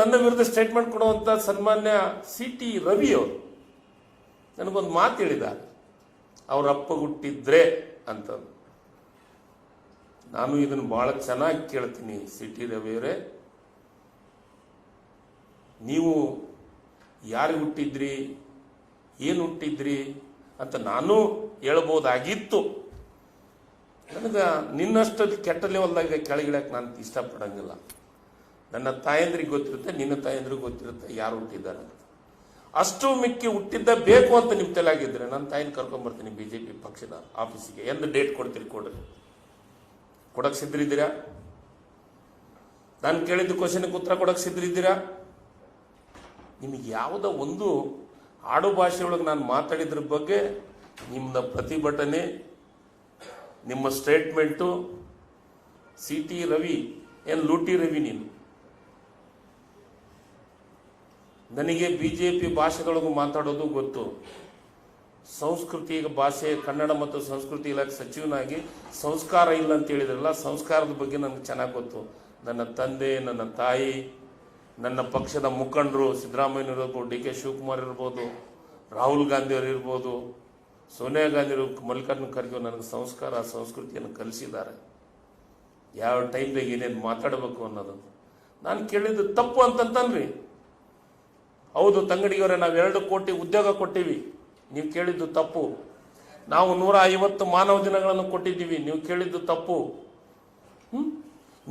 ನನ್ನ ವಿರುದ್ಧ ಸ್ಟೇಟ್ಮೆಂಟ್ ಕೊಡುವಂತ ಸನ್ಮಾನ್ಯ ಸಿ ಟಿ ರವಿ ಅವರು. ನನಗೊಂದು ಮಾತು ಹೇಳಿದ. ಅವ್ರ ಅಪ್ಪ ಹುಟ್ಟಿದ್ರೆ ಅಂತ ನಾನು ಇದನ್ನು ಬಹಳ ಚೆನ್ನಾಗಿ ಕೇಳ್ತೀನಿ ಸಿ ಟಿ ರವಿಯವರೇ ನೀವು ಯಾರು ಹುಟ್ಟಿದ್ರಿ? ಏನು ಹುಟ್ಟಿದ್ರಿ? ಅಂತ ನಾನು ಹೇಳ್ಬೋದಾಗಿತ್ತು. ನನಗೆ ನಿನ್ನಷ್ಟು ಕೆಟ್ಟ ಲೆವೆಲ್ದಾಗ ಕೆಳಗಿಳಕ್ಕೆ ನಾನು ಇಷ್ಟಪಡಂಗಿಲ್ಲ. ನನ್ನ ತಾಯಂದ್ರಿಗೆ ಗೊತ್ತಿರುತ್ತೆ, ನಿನ್ನ ತಾಯಂದ್ರಿಗೆ ಗೊತ್ತಿರುತ್ತೆ ಯಾರು ಹುಟ್ಟಿದ್ದಾರೆ ಅಷ್ಟು ಮಿಕ್ಕಿ ಹುಟ್ಟಿದ್ದ ಬೇಕು ಅಂತ ನಿಮ್ಮ ತಲೆಯಾಗಿದ್ರೆ ನನ್ನ ತಾಯಿನ ಕರ್ಕೊಂಬರ್ತೀನಿ ಬಿ ಜೆ ಪಿ ಪಕ್ಷದ ಆಫೀಸಿಗೆ. ಎಂದು ಡೇಟ್ ಕೊಡ್ತೀರಿ ಕೊಡ್ರಿ. ಕೊಡಕ್ಕೆ ಸಿದ್ಧರಿದ್ದೀರಾ? ನಾನು ಕೇಳಿದ ಕ್ವಶನ್ಗೆ ಉತ್ತರ ಕೊಡಕ್ಕೆ ಸಿದ್ಧರಿದ್ದೀರಾ? ನಿಮಗೆ ಯಾವುದೋ ಒಂದು ಆಡು ಭಾಷೆಯೊಳಗೆ ನಾನು ಮಾತಾಡಿದ್ರ ಬಗ್ಗೆ ನಿಮ್ಮ ಪ್ರತಿಭಟನೆ, ನಿಮ್ಮ ಸ್ಟೇಟ್ಮೆಂಟು ಸಿ ಟಿ ರವಿ ಏನು ಲೂಟಿ ರವಿ ನೀನು? ನನಗೆ ಬಿ ಜೆ ಪಿ ಭಾಷೆಗಳಿಗೂ ಮಾತಾಡೋದು ಗೊತ್ತು. ಸಂಸ್ಕೃತಿ ಭಾಷೆ, ಕನ್ನಡ ಮತ್ತು ಸಂಸ್ಕೃತಿ ಇಲಾಖೆ ಸಚಿವನಾಗಿ ಸಂಸ್ಕಾರ ಇಲ್ಲ ಅಂತ ಹೇಳಿದ್ರಲ್ಲ, ಸಂಸ್ಕಾರದ ಬಗ್ಗೆ ನನಗೆ ಚೆನ್ನಾಗಿ ಗೊತ್ತು. ನನ್ನ ತಂದೆ, ನನ್ನ ತಾಯಿ, ನನ್ನ ಪಕ್ಷದ ಮುಖಂಡರು, ಸಿದ್ದರಾಮಯ್ಯ ಇರ್ಬೋದು, ಡಿ ಕೆ ಶಿವಕುಮಾರ್ ಇರ್ಬೋದು, ರಾಹುಲ್ ಗಾಂಧಿ ಅವರು ಇರ್ಬೋದು, ಸೋನಿಯಾ ಗಾಂಧಿ ಮಲ್ಲಿಕಾರ್ಜುನ ಖರ್ಗೆ ನನಗೆ ಸಂಸ್ಕಾರ, ಸಂಸ್ಕೃತಿಯನ್ನು ಕಲಿಸಿದ್ದಾರೆ. ಯಾವ ಟೈಮ್ದಾಗ ಏನೇನು ಮಾತಾಡಬೇಕು ಅನ್ನೋದು. ನಾನು ಕೇಳಿದ್ದು ತಪ್ಪು ಅಂತಂತನ್ರಿ. ಹೌದು ತಂಗಡಿಯವರೇ, ನಾವು ಎರಡು ಕೋಟಿ ಉದ್ಯೋಗ ಕೊಟ್ಟಿವಿ. ನೀವು ಕೇಳಿದ್ದು ತಪ್ಪು. ನಾವು ನೂರ ಐವತ್ತು ಮಾನವ ದಿನಗಳನ್ನು ಕೊಟ್ಟಿದ್ದೀವಿ. ನೀವು ಕೇಳಿದ್ದು ತಪ್ಪು?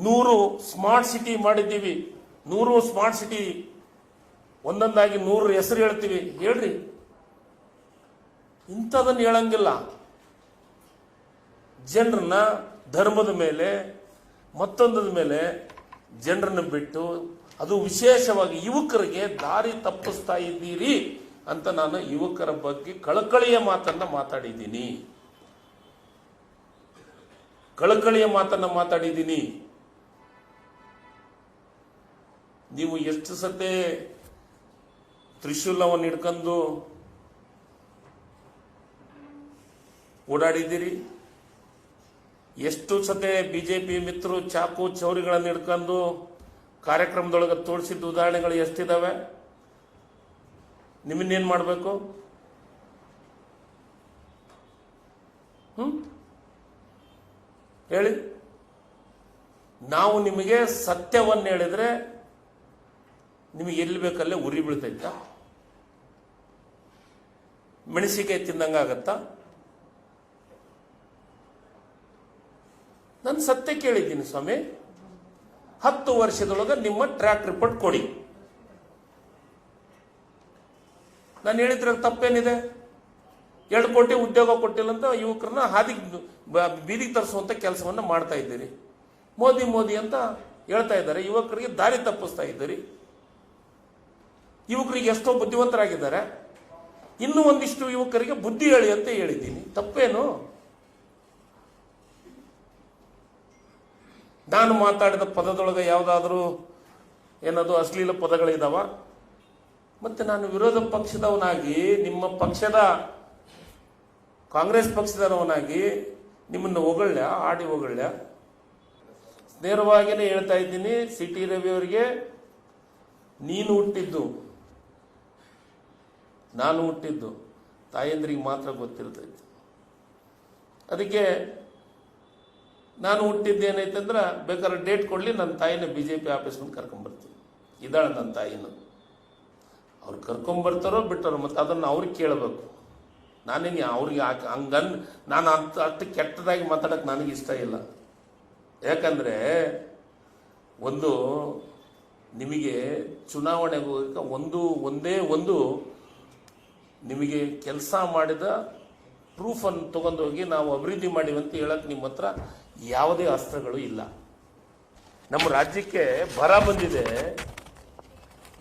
ನೂರು ಸ್ಮಾರ್ಟ್ ಸಿಟಿ ಮಾಡಿದ್ದೀವಿ. ನೂರು ಸ್ಮಾರ್ಟ್ ಸಿಟಿ, ಒಂದೊಂದಾಗಿ ನೂರು ಹೆಸರು ಹೇಳ್ತೀವಿ. ಹೇಳ್ರಿ. ಇಂಥದನ್ನು ಹೇಳಂಗಿಲ್ಲ. ಜನರನ್ನ ಧರ್ಮದ ಮೇಲೆ, ಮತ್ತೊಂದದ ಮೇಲೆ ಜನರನ್ನು ಬಿಟ್ಟು ಅದು ವಿಶೇಷವಾಗಿ ಯುವಕರಿಗೆ ದಾರಿ ತಪ್ಪಿಸ್ತಾ ಇದ್ದೀರಿ ಅಂತ ನಾನು ಯುವಕರ ಬಗ್ಗೆ ಕಳಕಳಿಯ ಮಾತನ್ನ ಮಾತಾಡಿದ್ದೀನಿ. ಕಳಕಳಿಯ ಮಾತನ್ನ ಮಾತಾಡಿದ್ದೀನಿ. ನೀವು ಎಷ್ಟು ಸತೆ ತ್ರಿಶೂಲವನ್ನು ಹಿಡ್ಕೊಂಡು ಓಡಾಡಿದ್ದೀರಿ? ಎಷ್ಟು ಸತೆ ಬಿಜೆಪಿ ಮಿತ್ರರು ಚಾಕು ಚೌರಿಗಳನ್ನು ಹಿಡ್ಕೊಂಡು ಕಾರ್ಯಕ್ರಮದೊಳಗೆ ತೋರಿಸಿದ ಉದಾಹರಣೆಗಳು ಎಷ್ಟಿದಾವೆ? ನಿಮ್ಮನ್ನೇನು ಮಾಡಬೇಕು? ಹ್ಞೂ ಹೇಳಿ. ನಾವು ನಿಮಗೆ ಸತ್ಯವನ್ನು ಹೇಳಿದ್ರೆ ನಿಮಗೆ ಎಲ್ಲಿ ಬೇಕಲ್ಲೇ ಉರಿ ಬೀಳ್ತೈತ. ಮೆಣಸಿಕಾಯಿ ತಿಂದಂಗಾಗತ್ತಾ ನಾನು ಸತ್ಯ ಕೇಳಿದ್ದೀನಿ ಸ್ವಾಮಿ. ಹತ್ತು ವರ್ಷದೊಳಗೆ ನಿಮ್ಮ ಟ್ರ್ಯಾಕ್ ರಿಪೋರ್ಟ್ ಕೊಡಿ. ನಾನು ಹೇಳಿದ್ರೆ ತಪ್ಪೇನಿದೆ? ಎರಡು ಕೋಟಿ ಉದ್ಯೋಗ ಕೊಟ್ಟಿಲ್ಲ ಅಂತ ಯುವಕರನ್ನ ಹಾದಿಗೆ ಬೀದಿಗೆ ತರಿಸುವಂತ ಕೆಲಸವನ್ನ ಮಾಡ್ತಾ ಇದ್ದೀರಿ. ಮೋದಿ ಮೋದಿ ಅಂತ ಹೇಳ್ತಾ ಇದ್ದಾರೆ. ಯುವಕರಿಗೆ ದಾರಿ ತಪ್ಪಿಸ್ತಾ ಇದ್ದೀರಿ. ಯುವಕರಿಗೆ ಎಷ್ಟೋ ಬುದ್ಧಿವಂತರಾಗಿದ್ದಾರೆ. ಇನ್ನೂ ಒಂದಿಷ್ಟು ಯುವಕರಿಗೆ ಬುದ್ಧಿ ಹೇಳಿ ಅಂತ ಹೇಳಿದ್ದೀನಿ. ತಪ್ಪೇನು? ನಾನು ಮಾತಾಡಿದ ಪದದೊಳಗೆ ಯಾವುದಾದ್ರೂ ಏನದು ಅಶ್ಲೀಲ ಪದಗಳಿದಾವ? ಮತ್ತೆ ನಾನು ವಿರೋಧ ಪಕ್ಷದವನಾಗಿ, ನಿಮ್ಮ ಪಕ್ಷದ ಕಾಂಗ್ರೆಸ್ ಪಕ್ಷದವನಾಗಿ ನಿಮ್ಮನ್ನು ಹೊಗಳ್ಯ ಆಡಿ ಹೊಗಳ್ಯ ನೇರವಾಗಿಯೇ ಹೇಳ್ತಾ ಇದ್ದೀನಿ, ಸಿ ಟಿ ರವಿ ಅವರಿಗೆ, ನೀನು ಹುಟ್ಟಿದ್ದು. ನಾನು ಹುಟ್ಟಿದ್ದು. ತಾಯಂದ್ರಿಗೆ ಮಾತ್ರ ಗೊತ್ತಿರ್ತೈತೆ. ಅದಕ್ಕೆ ನಾನು ಹುಟ್ಟಿದ್ದೇನೈತಂದ್ರೆ ಬೇಕಾದ್ರೆ ಡೇಟ್ ಕೊಡಲಿ ನನ್ನ ತಾಯಿನ ಬಿ ಜೆ ಪಿ ಆಫೀಸ್ಗೆ ಕರ್ಕೊಂಬರ್ತೀನಿ. ಇದ್ದಾಳೆ ನನ್ನ ತಾಯಿನ. ಅವ್ರು ಕರ್ಕೊಂಬರ್ತಾರೋ ಬಿಟ್ಟರೋ ಮತ್ತು ಅದನ್ನು ಅವ್ರಿಗೆ ಕೇಳಬೇಕು. ನಾನೇನು ಅವ್ರಿಗೆ ಹಂಗನ್ ನಾನು ಅಂತ ಅಷ್ಟು ಕೆಟ್ಟದಾಗಿ ಮಾತಾಡೋಕ್ಕೆ ನನಗೆ ಇಷ್ಟ ಇಲ್ಲ. ಯಾಕಂದರೆ ಒಂದು ನಿಮಗೆ ಚುನಾವಣೆಗೆ ಹೋಗಕ್ಕೆ ಒಂದು, ಒಂದೇ ಒಂದು ನಿಮಗೆ ಕೆಲಸ ಮಾಡಿದ ಪ್ರೂಫನ್ನು ತೊಗೊಂಡೋಗಿ ನಾವು ಅಭಿವೃದ್ಧಿ ಮಾಡಿವಂತ ಹೇಳಕ್ಕೆ ನಿಮ್ಮ ಹತ್ರ ಯಾವುದೇ ಅಸ್ತ್ರಗಳು ಇಲ್ಲ. ನಮ್ಮ ರಾಜ್ಯಕ್ಕೆ ಬರ ಬಂದಿದೆ.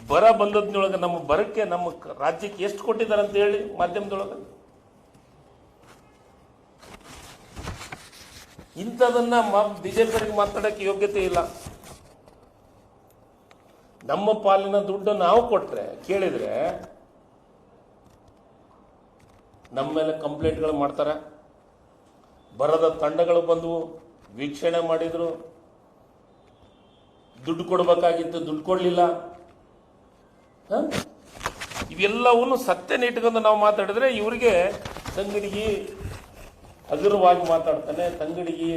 ಬರ ಬಂದದ್ನೊಳಗೆ ನಮ್ಮ ಬರಕ್ಕೆ ನಮ್ಮ ರಾಜ್ಯಕ್ಕೆ ಎಷ್ಟು ಕೊಟ್ಟಿದ್ದಾರೆ ಅಂತ ಹೇಳಿ ಮಾಧ್ಯಮದೊಳಗೆ? ಇಂಥದನ್ನ ಬಿಜೆಪಿಯವರಿಗೆ ಮಾತಾಡಕ್ಕೆ ಯೋಗ್ಯತೆ ಇಲ್ಲ. ನಮ್ಮ ಪಾಲಿನ ದುಡ್ಡು ನಾವು ಕೊಟ್ರೆ, ಕೇಳಿದ್ರೆ ನಮ್ಮ ಮೇಲೆ ಕಂಪ್ಲೇಂಟ್ಗಳು ಮಾಡ್ತಾರೆ. ಬರದ ತಂಡಗಳು ಬಂದವು. ವೀಕ್ಷಣೆ ಮಾಡಿದರು. ದುಡ್ಡು ಕೊಡಬೇಕಾಗಿತ್ತು, ದುಡ್ಡು ಕೊಡಲಿಲ್ಲ? ಇವೆಲ್ಲವನ್ನು ಸತ್ಯನ ಇಟ್ಕೊಂಡು ನಾವು ಮಾತಾಡಿದ್ರೆ ಇವರಿಗೆ ತಂಗಡಿಗೆ ಹಗುರವಾಗಿ ಮಾತಾಡ್ತಾನೆ, ತಂಗಡಿಗೆ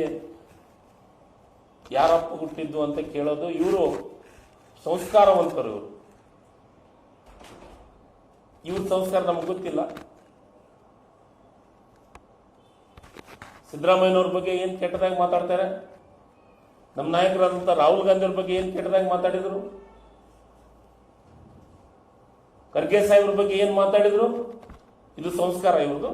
ಯಾರಪ್ಪ ಹುಟ್ಟಿದ್ದು ಅಂತ ಕೇಳೋದು ಇವರು ಸಂಸ್ಕಾರವಂತರು ಇವರು. ಇವ್ರ ಸಂಸ್ಕಾರ ನಮ್ಗೆ ಗೊತ್ತಿಲ್ಲ. ಸಿದ್ದರಾಮಯ್ಯನವ್ರ ಬಗ್ಗೆ ಏನು ಕೆಟ್ಟದಾಗಿ ಮಾತಾಡ್ತಾರೆ? ನಮ್ಮ ನಾಯಕರಾದಂಥ ರಾಹುಲ್ ಗಾಂಧಿಯವ್ರ ಬಗ್ಗೆ ಏನು ಕೆಟ್ಟದಾಗಿ ಮಾತಾಡಿದರು? ಖರ್ಗೆ ಸಾಹೇಬ್ರ ಬಗ್ಗೆ ಏನು ಮಾತಾಡಿದರು? ಇದು ಸಂಸ್ಕಾರ ಇವ್ರದ್ದು